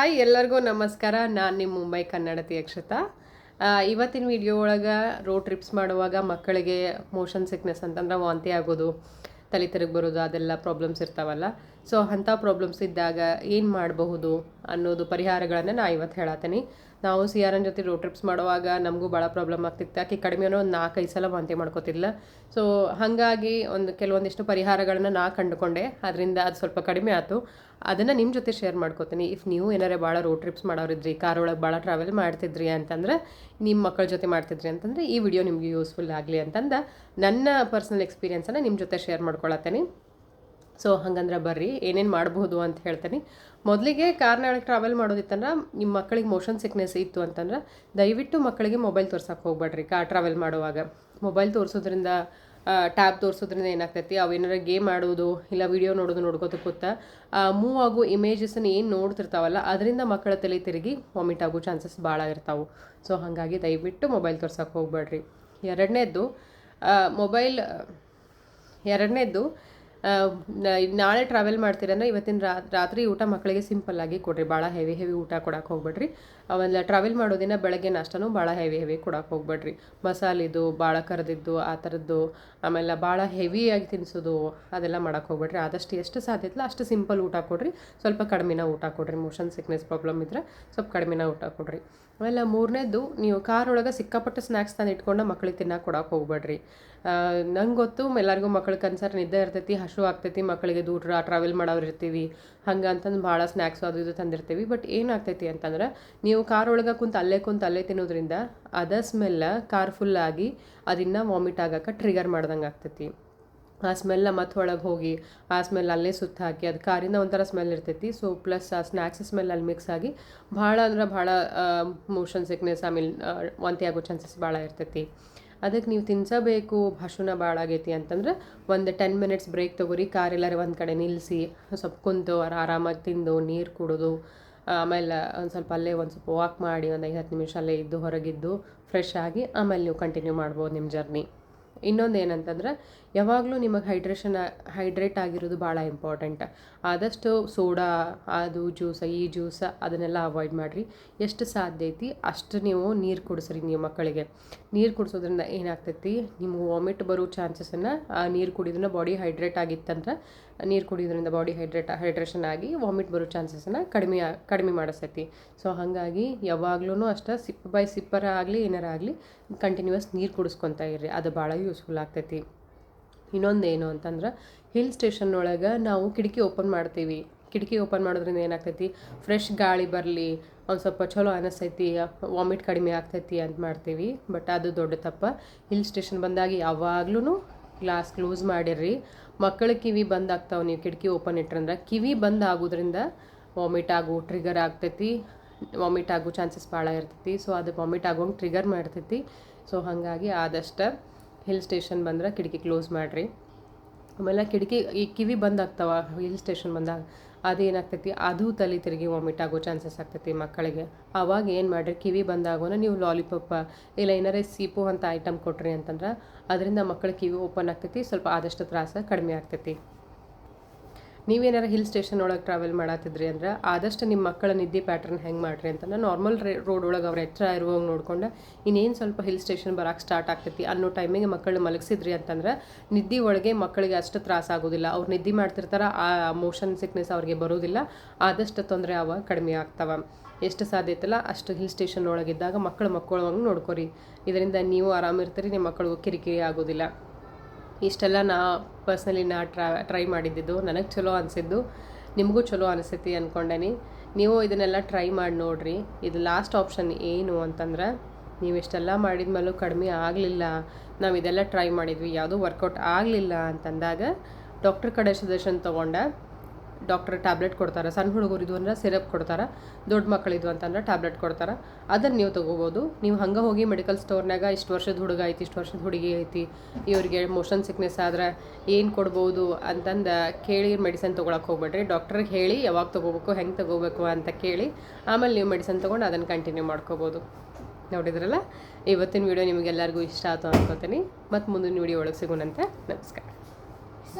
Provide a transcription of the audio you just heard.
Hi ಎಲ್ಲರಿಗೂ ನಮಸ್ಕಾರ. ನಾನು ನಿಮ್ಮ ಮುಂಬೈ ಕನ್ನಡತಿ ಅಕ್ಷತಾ. ಇವತ್ತಿನ ವಿಡಿಯೋ ಒಳಗೆ ರೋಡ್ ಟ್ರಿಪ್ಸ್ ಮಾಡುವಾಗ ಮಕ್ಕಳಿಗೆ ಮೋಷನ್ ಸಿಕ್ನೆಸ್ ಅಂತಂದ್ರೆ ವಾಂತಿ ಆಗೋದು, ತಲೆ ತಿರುಗಿ ಬರೋದು, ಅದೆಲ್ಲ ಪ್ರಾಬ್ಲಮ್ಸ್ ಇರ್ತಾವಲ್ಲ. ಸೊ ಅಂಥ ಪ್ರಾಬ್ಲಮ್ಸ್ ಇದ್ದಾಗ ಏನು ಮಾಡಬಹುದು ಅನ್ನೋದು ಪರಿಹಾರಗಳನ್ನು ನಾ ಇವತ್ತು ಹೇಳತ್ತೀನಿ ನಾವು ಸಿ ಆರ್ ಎನ್ ಜೊತೆ ರೋಡ್ ಟ್ರಿಪ್ಸ್ ಮಾಡುವಾಗ ನಮಗೂ ಭಾಳ ಪ್ರಾಬ್ಲಮ್ ಆಗ್ತಿತ್ತು. ಆಕೆ ಕಡಿಮೆ ಒಂದು ನಾಲ್ಕೈದು ಸಲ ವಾಂತಿ ಮಾಡ್ಕೋತಿಲ್ಲ ಸೊ ಹಾಗಾಗಿ ಒಂದು ಕೆಲವೊಂದಿಷ್ಟು ಪರಿಹಾರಗಳನ್ನು ನಾ ಕಂಡುಕೊಂಡೆ. ಅದರಿಂದ ಅದು ಸ್ವಲ್ಪ ಕಡಿಮೆ ಆಯಿತು ಅದನ್ನು ನಿಮ್ಮ ಜೊತೆ ಶೇರ್ ಮಾಡ್ಕೋತೀನಿ. ಇಫ್ ನೀವು ಏನಾರೇ ಭಾಳ ರೋಡ್ ಟ್ರಿಪ್ಸ್ ಮಾಡೋರಿದ್ರಿ ಕಾರ್ ಒಳಗೆ ಭಾಳ ಟ್ರಾವೆಲ್ ಮಾಡ್ತಿದ್ರಿ ಅಂತಂದ್ರೆ ನಿಮ್ಮ ಮಕ್ಕಳ ಜೊತೆ ಮಾಡ್ತಿದ್ರಿ ಅಂತಂದ್ರೆ ಈ ವಿಡಿಯೋ ನಿಮಗೆ ಯೂಸ್ಫುಲ್ ಆಗಲಿ ಅಂತಂದ ನನ್ನ ಪರ್ಸ್ನಲ್ ಎಕ್ಸ್ಪೀರಿಯನ್ಸನ್ನು ನಿಮ್ಮ ಜೊತೆ ಶೇರ್ ಮಾಡ್ಕೊಳತ್ತೇನೆ. ಸೊ ಹಂಗಂದ್ರೆ ಬರ್ರಿ, ಏನೇನು ಮಾಡ್ಬೋದು ಅಂತ ಹೇಳ್ತೀನಿ. ಮೊದಲಿಗೆ ಕಾರ್ನಾಳಗೆ ಟ್ರಾವೆಲ್ ಮಾಡೋದಿತ್ತಂದ್ರೆ ನಿಮ್ಮ ಮಕ್ಕಳಿಗೆ ಮೋಷನ್ ಸಿಕ್ನೆಸ್ ಇತ್ತು ಅಂತಂದ್ರೆ ದಯವಿಟ್ಟು ಮಕ್ಕಳಿಗೆ ಮೊಬೈಲ್ ತೋರ್ಸಕ್ಕೆ ಹೋಗ್ಬೇಡ್ರಿ ಕಾರ್ ಟ್ರಾವೆಲ್ ಮಾಡುವಾಗ. ಮೊಬೈಲ್ ತೋರಿಸೋದ್ರಿಂದ ಟ್ಯಾಬ್ ತೋರಿಸೋದ್ರಿಂದ ಏನಾಗ್ತೈತಿ? ಅವು ಏನಾರ ಗೇಮ್ ಆಡೋದು ಇಲ್ಲ ವಿಡಿಯೋ ನೋಡೋದು ನೋಡ್ಕೋತ ಕೂತ ಮೂವ್ ಆಗೋ ಇಮೇಜಸ್ನ ಏನು ನೋಡ್ತಿರ್ತಾವಲ್ಲ, ಅದರಿಂದ ಮಕ್ಕಳ ತಲೆ ತಿರುಗಿ ವಾಮಿಟ್ ಆಗೋ ಚಾನ್ಸಸ್ ಭಾಳ ಇರ್ತಾವೆ. ಸೊ ಹಾಗಾಗಿ ದಯವಿಟ್ಟು ಮೊಬೈಲ್ ತೋರ್ಸೋಕೆ ಹೋಗ್ಬೇಡ್ರಿ. ಎರಡನೇದ್ದು ಮೊಬೈಲ್ ನ- ನಾಳೆ ಟ್ರಾವೆಲ್ ಮಾಡ್ತೀರಂದ್ರೆ ಇವತ್ತಿನ ರಾತ್ರಿ ಊಟ ಮಕ್ಕಳಿಗೆ ಸಿಂಪಲ್ ಆಗಿ ಕೊಡ್ರಿ. ಭಾಳ ಹೆವಿ ಹೆವಿ ಊಟ ಕೊಡಕ್ಕೆ ಹೋಗ್ಬೇಡ್ರಿ. ಆಮೇಲೆ ಟ್ರಾವೆಲ್ ಮಾಡೋ ದಿನ ಬೆಳಗ್ಗೆ ನಾಷ್ಟನೂ ಭಾಳ ಹೆವಿ ಹೆವಿ ಕೊಡಕ್ಕೆ ಹೋಗ್ಬೇಡ್ರಿ. ಮಸಾಲಿದು ಭಾಳ ಕರೆದಿದ್ದು, ಆ ಥರದ್ದು ಆಮೇಲೆ ಭಾಳ ಹೆವಿಯಾಗಿ ತಿನ್ನಿಸೋದು ಅದೆಲ್ಲ ಮಾಡಕ್ಕೆ ಹೋಗ್ಬೇಡ್ರಿ. ಆದಷ್ಟು ಎಷ್ಟು ಸಾಧ್ಯ ಐತಲ್ಲ ಅಷ್ಟು ಸಿಂಪಲ್ ಊಟ ಕೊಡ್ರಿ. ಸ್ವಲ್ಪ ಕಡಿಮೆನ ಊಟ ಕೊಡ್ರಿ. ಮೋಷನ್ ಸಿಕ್ನೆಸ್ ಪ್ರಾಬ್ಲಮ್ ಇದ್ದರೆ ಸ್ವಲ್ಪ ಕಡಿಮೆನ ಊಟ ಕೊಡ್ರಿ. ಆಮೇಲೆ ಮೂರನೇದು ನೀವು ಕಾರ್ ಒಳಗೆ ಸಿಕ್ಕಾಪಟ್ಟೆ ಸ್ನ್ಯಾಕ್ಸ್ ತಂದು ಇಟ್ಕೊಂಡು ಮಕ್ಳಿಗೆ ತಿನ್ನಕ್ಕೆ ಕೊಡಕ್ಕೆ ಹೋಗ್ಬೇಡ್ರಿ. ನಂಗೆ ಗೊತ್ತು ಎಲ್ಲರಿಗೂ ಮಕ್ಳಿಗೆ ಕನ್ಸರ್ ನಿದ್ದೆ ಇರ್ತೈತಿ ಹಸು ಆಗ್ತೈತಿ ಮಕ್ಕಳಿಗೆ ದೂರ ಟ್ರಾವೆಲ್ ಮಾಡೋರು ಇರ್ತೀವಿ, ಹಂಗೆ ಅಂತಂದು ಭಾಳ ಸ್ನ್ಯಾಕ್ಸ್ ಅದು ಇದು ತಂದಿರ್ತೀವಿ. ಬಟ್ ಏನಾಗ್ತೈತಿ ಅಂತಂದ್ರೆ, ನೀವು ಕಾರ್ ಒಳಗೆ ಕುಂತು ಅಲ್ಲೇ ಕುಂತು ಅಲ್ಲೇ ತಿನ್ನೋದ್ರಿಂದ ಅದ ಸ್ಮೆಲ್ಲ ಕಾರ್ ಆಗಿ ಅದನ್ನ ವಾಮಿಟ್ ಆಗಕ್ಕೆ ಟ್ರಿಗರ್ ಮಾಡ್ದಂಗೆ ಆಗ್ತೈತಿ. ಆ ಸ್ಮೆಲ್ ಮತ್ತೆ ಒಳಗೆ ಹೋಗಿ, ಆ ಸ್ಮೆಲ್ ಅಲ್ಲೇ ಸುತ್ತ ಹಾಕಿ, ಅದು ಕಾರಿಂದ ಒಂಥರ ಸ್ಮೆಲ್ ಇರ್ತೈತಿ. ಸೊ ಪ್ಲಸ್ ಆ ಸ್ನ್ಯಾಕ್ಸ್ ಸ್ಮೆಲ್ ಅಲ್ಲಿ ಮಿಕ್ಸ್ ಆಗಿ ಭಾಳ ಅಂದ್ರೆ ಭಾಳ ಮೋಷನ್ ಸಿಕ್ನೆಸ್ ಆಮೇಲೆ ವಾಂತಿ ಆಗೋ ಚಾನ್ಸಸ್ ಭಾಳ ಇರ್ತೈತಿ. ಅದಕ್ಕೆ ನೀವು ತಿನ್ಸಬೇಕು ಭಾಷಣ ಭಾಳ ಆಗೈತಿ ಅಂತಂದ್ರೆ ಒಂದು ಟೆನ್ ಮಿನಿಟ್ಸ್ ಬ್ರೇಕ್ ತಗೋರಿ ಕಾರ್ ಎಲ್ಲರೂ ಒಂದು ಕಡೆ ನಿಲ್ಲಿಸಿ ಸ್ವಲ್ಪ ಕುಂತು ಆರಾಮಾಗಿ ತಿಂದು, ನೀರು ಕುಡಿದು, ಆಮೇಲೆ ಒಂದು ಸ್ವಲ್ಪ ಅಲ್ಲೇ ಒಂದು ಸ್ವಲ್ಪ ವಾಕ್ ಮಾಡಿ, ಒಂದು ಐದು ಹತ್ತು ನಿಮಿಷ ಅಲ್ಲೇ ಇದ್ದು, ಹೊರಗಿದ್ದು ಫ್ರೆಶ್ ಆಗಿ ಆಮೇಲೆ ನೀವು ಕಂಟಿನ್ಯೂ ಮಾಡ್ಬೋದು ನಿಮ್ಮ ಜರ್ನಿ ಇನ್ನೊಂದು ಏನಂತಂದ್ರೆ ಯಾವಾಗಲೂ ನಿಮಗೆ ಹೈಡ್ರೇಷನ್ ಹೈಡ್ರೇಟ್ ಆಗಿರೋದು ಭಾಳ ಇಂಪಾರ್ಟೆಂಟ್ ಆದಷ್ಟು ಸೋಡಾ ಅದು ಜ್ಯೂಸ ಈ ಜ್ಯೂಸ ಅದನ್ನೆಲ್ಲ ಅವಾಯ್ಡ್ ಮಾಡಿರಿ. ಎಷ್ಟು ಸಾಧ್ಯ ಐತಿ? ಅಷ್ಟು ನೀವು ನೀರು ಕುಡಿಸ್ರಿ ನೀವು ಮಕ್ಕಳಿಗೆ. ನೀರು ಕುಡಿಸೋದ್ರಿಂದ ಏನಾಗ್ತೈತಿ? ನಿಮ್ಗೆ ವಾಮಿಟ್ ಬರೋ ಚಾನ್ಸಸನ್ನು ಆ, ನೀರು ಕುಡಿಯೋದ್ರಿಂದ ಬಾಡಿ ಹೈಡ್ರೇಟ್ ಆಗಿತ್ತಂದ್ರೆ, ನೀರು ಕುಡಿಯೋದ್ರಿಂದ ಬಾಡಿ ಹೈಡ್ರೇಟ್ ಹೈಡ್ರೇಷನ್ ಆಗಿ ವಾಮಿಟ್ ಬರೋ ಚಾನ್ಸಸನ್ನು ಕಡಿಮೆ ಕಡಿಮೆ ಮಾಡಿಸ್ತೈತಿ ಸೊ ಹಾಗಾಗಿ ಯಾವಾಗ್ಲೂ ಅಷ್ಟೇ ಸಿಪ್ ಬೈ ಸಿಪ್ಪರ ಆಗಲಿ, ಏನಾರ ಆಗಲಿ ಕಂಟಿನ್ಯೂಸ್ ನೀರು ಕುಡಿಸ್ಕೊತಾ ಇರ್ರಿ. ಅದು ಭಾಳ ಯೂಸ್ಫುಲ್ ಆಗ್ತೈತಿ. ಇನ್ನೊಂದು ಏನು ಅಂತಂದ್ರೆ ಹಿಲ್ ಸ್ಟೇಷನ್ ಒಳಗೆ ನಾವು ಕಿಟಕಿ ಓಪನ್ ಮಾಡ್ತೀವಿ. ಕಿಟಕಿ ಓಪನ್ ಮಾಡೋದ್ರಿಂದ ಏನಾಗ್ತೈತಿ? ಫ್ರೆಶ್ ಗಾಳಿ ಬರಲಿ, ಒಂದು ಸ್ವಲ್ಪ ಚಲೋ ಅನಿಸ್ತೈತಿ ವಾಮಿಟ್ ಕಡಿಮೆ ಆಗ್ತೈತಿ ಅಂತ ಮಾಡ್ತೀವಿ. ಬಟ್ ಅದು ದೊಡ್ಡ ತಪ್ಪ. ಹಿಲ್ ಸ್ಟೇಷನ್ ಬಂದಾಗ ಯಾವಾಗ್ಲೂ ಗ್ಲಾಸ್ ಕ್ಲೋಸ್ ಮಾಡಿರ್ರಿ. ಮಕ್ಕಳ ಕಿವಿ ಬಂದ್ ಆಗ್ತಾವೆ ನೀವು ಕಿಟಕಿ ಓಪನ್ ಇಟ್ರಂದ್ರೆ. ಕಿವಿ ಬಂದ್ ಆಗೋದ್ರಿಂದ ವಾಮಿಟ್ ಆಗೋ ಟ್ರಿಗರ್ ಆಗ್ತೈತಿ. ವಾಮಿಟ್ ಆಗೋ ಚಾನ್ಸಸ್ ಭಾಳ ಇರ್ತೈತಿ. ಸೊ ಅದು ವಾಮಿಟ್ ಆಗೋಂಗೆ ಟ್ರಿಗರ್ ಮಾಡ್ತೈತಿ. ಸೊ ಹಾಗಾಗಿ ಆದಷ್ಟು ಹಿಲ್ ಸ್ಟೇಷನ್ ಬಂದ್ರೆ ಕಿಟಕಿ ಕ್ಲೋಸ್ ಮಾಡಿರಿ. ಆಮೇಲೆ ಕಿಟಕಿ ಈ ಕಿವಿ ಬಂದಾಗ್ತಾವ, ಹಿಲ್ ಸ್ಟೇಷನ್ ಬಂದಾಗ ಅದೇನಾಗ್ತೈತಿ? ಅದು ತಲೆ ತಿರುಗಿ ವಾಮಿಟ್ ಆಗೋ ಚಾನ್ಸಸ್ ಆಗ್ತೈತಿ ಮಕ್ಕಳಿಗೆ. ಆವಾಗ ಏನು ಮಾಡಿರಿ? ಕಿವಿ ಬಂದಾಗೋನ ನೀವು ಲಾಲಿಪಾಪ ಇಲ್ಲ ಏನಾರ ಸೀಪು ಅಂತ ಐಟಮ್ ಕೊಟ್ರಿ ಅಂತಂದ್ರೆ, ಅದರಿಂದ ಮಕ್ಕಳ ಕಿವಿ ಓಪನ್ ಆಗ್ತೈತಿ, ಸ್ವಲ್ಪ ಆದಷ್ಟು ತ್ರಾಸ ಕಡಿಮೆ ಆಗ್ತೈತಿ. ನೀವೇನಾರ ಹಿಲ್ ಸ್ಟೇಷನ್ ಒಳಗೆ ಟ್ರಾವೆಲ್ ಮಾಡತ್ತಿದ್ರಿ ಅಂದ್ರೆ ಆದಷ್ಟು ನಿಮ್ಮ ಮಕ್ಕಳ ನಿದ್ದೆ ಪ್ಯಾಟರ್ನ್ ಹೆಂಗೆ ಮಾಡ್ರಿ ಅಂತ. ನಾರ್ಮಲ್ ರೋಡ್ ಒಳಗೆ ಅವ್ರ ಎಚ್ಚರ ಇರುವಂಗೆ ನೋಡ್ಕೊಂಡು ಇನ್ನೇನು ಸ್ವಲ್ಪ ಹಿಲ್ ಸ್ಟೇಷನ್ ಬರಕ್ಕೆ ಸ್ಟಾರ್ಟ್ ಆಗ್ತೈತಿ, ಅನ್ನೋ ಟೈಮಿಗೆ ಮಕ್ಕಳು ಮಲಗಿಸಿದ್ರಿ ಅಂತಂದ್ರೆ ನಿದ್ದೆ ಒಳಗೆ ಮಕ್ಕಳಿಗೆ ಅಷ್ಟು ತ್ರಾಸ ಆಗೋದಿಲ್ಲ. ಅವ್ರು ನಿದ್ದೆ ಮಾಡ್ತಿರ್ತಾರೆ, ಆ ಮೋಷನ್ ಸಿಕ್ನೆಸ್ ಅವ್ರಿಗೆ ಬರೋದಿಲ್ಲ. ಆದಷ್ಟು ತೊಂದರೆ ಅವ ಕಡಿಮೆ ಆಗ್ತಾವೆ. ಎಷ್ಟು ಸಾಧ್ಯ ಐತಲ್ಲ ಅಷ್ಟು ಹಿಲ್ ಸ್ಟೇಷನ್ ಒಳಗಿದ್ದಾಗ ಮಕ್ಕಳು ಮಕ್ಕಳಂಗೆ ನೋಡ್ಕೊರಿ. ಇದರಿಂದ ನೀವು ಆರಾಮಿರ್ತೀರಿ ನಿಮ್ಮ ಮಕ್ಕಳು ಕಿರಿಕಿರಿ ಆಗೋದಿಲ್ಲ. ಇಷ್ಟೆಲ್ಲ ನಾ ಪರ್ಸ್ನಲಿ ನಾ ಟ್ರಾ ಟ್ರೈ ಮಾಡಿದ್ದಿದ್ದು. ನನಗೆ ಚಲೋ ಅನಿಸಿದ್ದು. ನಿಮಗೂ ಚಲೋ ಅನಿಸ್ತೈತಿ ಅಂದ್ಕೊಂಡೇನಿ ನೀವು ಇದನ್ನೆಲ್ಲ ಟ್ರೈ ಮಾಡಿ ನೋಡಿರಿ. ಇದು ಲಾಸ್ಟ್ ಆಪ್ಷನ್ ಏನು ಅಂತಂದ್ರೆ, ನೀವು ಇಷ್ಟೆಲ್ಲ ಮಾಡಿದ ಮೇಲೂ ಕಡಿಮೆ ಆಗಲಿಲ್ಲ. ನಾವು ಇದೆಲ್ಲ ಟ್ರೈ ಮಾಡಿದ್ವಿ. ಯಾವುದೂ ವರ್ಕೌಟ್ ಆಗಲಿಲ್ಲ ಅಂತಂದಾಗ ಡಾಕ್ಟ್ರ್ ಕಡೆ ಸಜೆಷನ್ ತೊಗೊಂಡೆ ಡಾಕ್ಟರ್ ಟ್ಯಾಬ್ಲೆಟ್ ಕೊಡ್ತಾರೆ? ಸಣ್ಣ ಹುಡುಗರಿದು ಅಂದ್ರೆ ಸಿರಪ್ ಕೊಡ್ತಾರೆ? ದೊಡ್ಡ ಮಕ್ಕಳಿದ್ವು ಅಂತಂದ್ರೆ ಟ್ಯಾಬ್ಲೆಟ್ ಕೊಡ್ತಾರೆ? ಅದನ್ನು ನೀವು ತೊಗೋಬೋದು. ನೀವು ಹಂಗೆ ಹೋಗಿ ಮೆಡಿಕಲ್ ಸ್ಟೋರ್ನಾಗ ಇಷ್ಟು ವರ್ಷದ ಹುಡುಗ ಐತಿ, ಇಷ್ಟು ವರ್ಷದ ಹುಡುಗಿ ಐತಿ, ಇವರಿಗೆ ಮೋಷನ್ ಸಿಕ್ನೆಸ್ ಆದ್ರೆ ಏನು ಕೊಡ್ಬೋದು ಅಂತಂದು ಕೇಳಿ ಮೆಡಿಸನ್ ತೊಗೊಳಕ್ಕೆ ಹೋಗ್ಬೇಡ್ರಿ. ಡಾಕ್ಟ್ರಿಗೆ ಹೇಳಿ ಯಾವಾಗ ತೊಗೋಬೇಕು, ಹೆಂಗೆ ತೊಗೋಬೇಕು ಅಂತ ಕೇಳಿ ಆಮೇಲೆ ನೀವು ಮೆಡಿಸನ್ ತೊಗೊಂಡು ಅದನ್ನು ಕಂಟಿನ್ಯೂ ಮಾಡ್ಕೋಬೋದು. ನೋಡಿದ್ರಲ್ಲ? ಇವತ್ತಿನ ವಿಡಿಯೋ ನಿಮಗೆಲ್ಲರಿಗೂ ಇಷ್ಟ ಆಯ್ತು ಅನ್ಕೋತೀನಿ. ಮತ್ತು ಮುಂದಿನ ವಿಡಿಯೋ ಒಳಗೆ ಸಿಗೋಣಂತೆ. ನಮಸ್ಕಾರ.